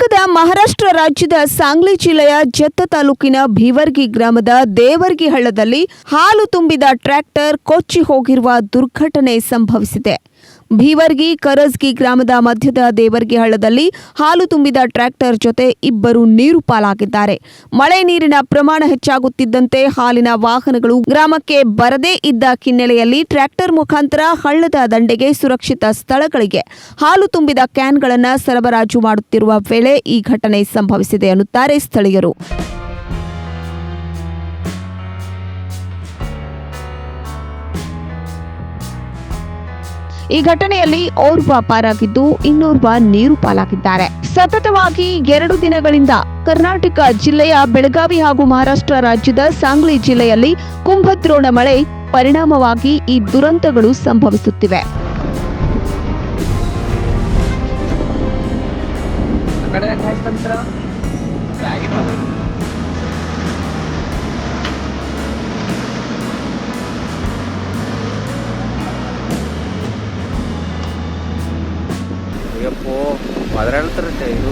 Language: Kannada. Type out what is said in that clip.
ಮಹಾರಾಷ್ಟ್ರ ರಾಜ್ಯದ ಸಾಂಗ್ಲಿ ಜಿಲ್ಲೆಯ ಜತ್ತ ತಾಲೂಕಿನ ಭೀವರ್ಗಿ ಗ್ರಾಮದ ದೇವರ್ಗಿ ಹಳ್ಳದಲ್ಲಿ ಹಾಲು ತುಂಬಿದ ಟ್ರ್ಯಾಕ್ಟರ್ ಕೊಚ್ಚಿ ಹೋಗಿರುವ ದುರ್ಘಟನೆ ಸಂಭವಿಸಿದೆ. ಭೀವರ್ಗಿ ಕರಜ್ಗಿ ಗ್ರಾಮದ ಮಧ್ಯದ ದೇವರ್ಗಿ ಹಳ್ಳದಲ್ಲಿ ಹಾಲು ತುಂಬಿದ ಟ್ರ್ಯಾಕ್ಟರ್ ಜೊತೆ ಇಬ್ಬರು ನೀರು ಪಾಲಾಗಿದ್ದಾರೆ. ಮಳೆ ನೀರಿನ ಪ್ರಮಾಣ ಹೆಚ್ಚಾಗುತ್ತಿದ್ದಂತೆ ಹಾಲಿನ ವಾಹನಗಳು ಗ್ರಾಮಕ್ಕೆ ಬರದೇ ಇದ್ದ ಹಿನ್ನೆಲೆಯಲ್ಲಿ ಟ್ರ್ಯಾಕ್ಟರ್ ಮುಖಾಂತರ ಹಳ್ಳದ ದಂಡೆಗೆ ಸುರಕ್ಷಿತ ಸ್ಥಳಗಳಿಗೆ ಹಾಲು ತುಂಬಿದ ಕ್ಯಾನ್ಗಳನ್ನು ಸರಬರಾಜು ಮಾಡುತ್ತಿರುವ ವೇಳೆ ಈ ಘಟನೆ ಸಂಭವಿಸಿದೆ ಅನ್ನುತ್ತಾರೆ ಸ್ಥಳೀಯರು. ಈ ಘಟನೆಯಲ್ಲಿ ಓರ್ವ ಪಾರಾಗಿದ್ದು ಇನ್ನೋರ್ವ ನೀರು ಪಾಲಾಗಿದ್ದಾರೆ. ಸತತವಾಗಿ ಎರಡು ದಿನಗಳಿಂದ ಕರ್ನಾಟಕ ಜಿಲ್ಲೆಯ ಬೆಳಗಾವಿ ಹಾಗೂ ಮಹಾರಾಷ್ಟ್ರ ರಾಜ್ಯದ ಸಾಂಗ್ಲಿ ಜಿಲ್ಲೆಯಲ್ಲಿ ಕುಂಭದ್ರೋಣ ಮಳೆ ಪರಿಣಾಮವಾಗಿ ಈ ದುರಂತಗಳು ಸಂಭವಿಸುತ್ತಿವೆ. ಕಡೆ ಕಾಯ್ತಂತ್ರ ಅಯ್ಯಪ್ಪೋ ಒದರಾಡ್ತಾರತ್ತೆ ಇದು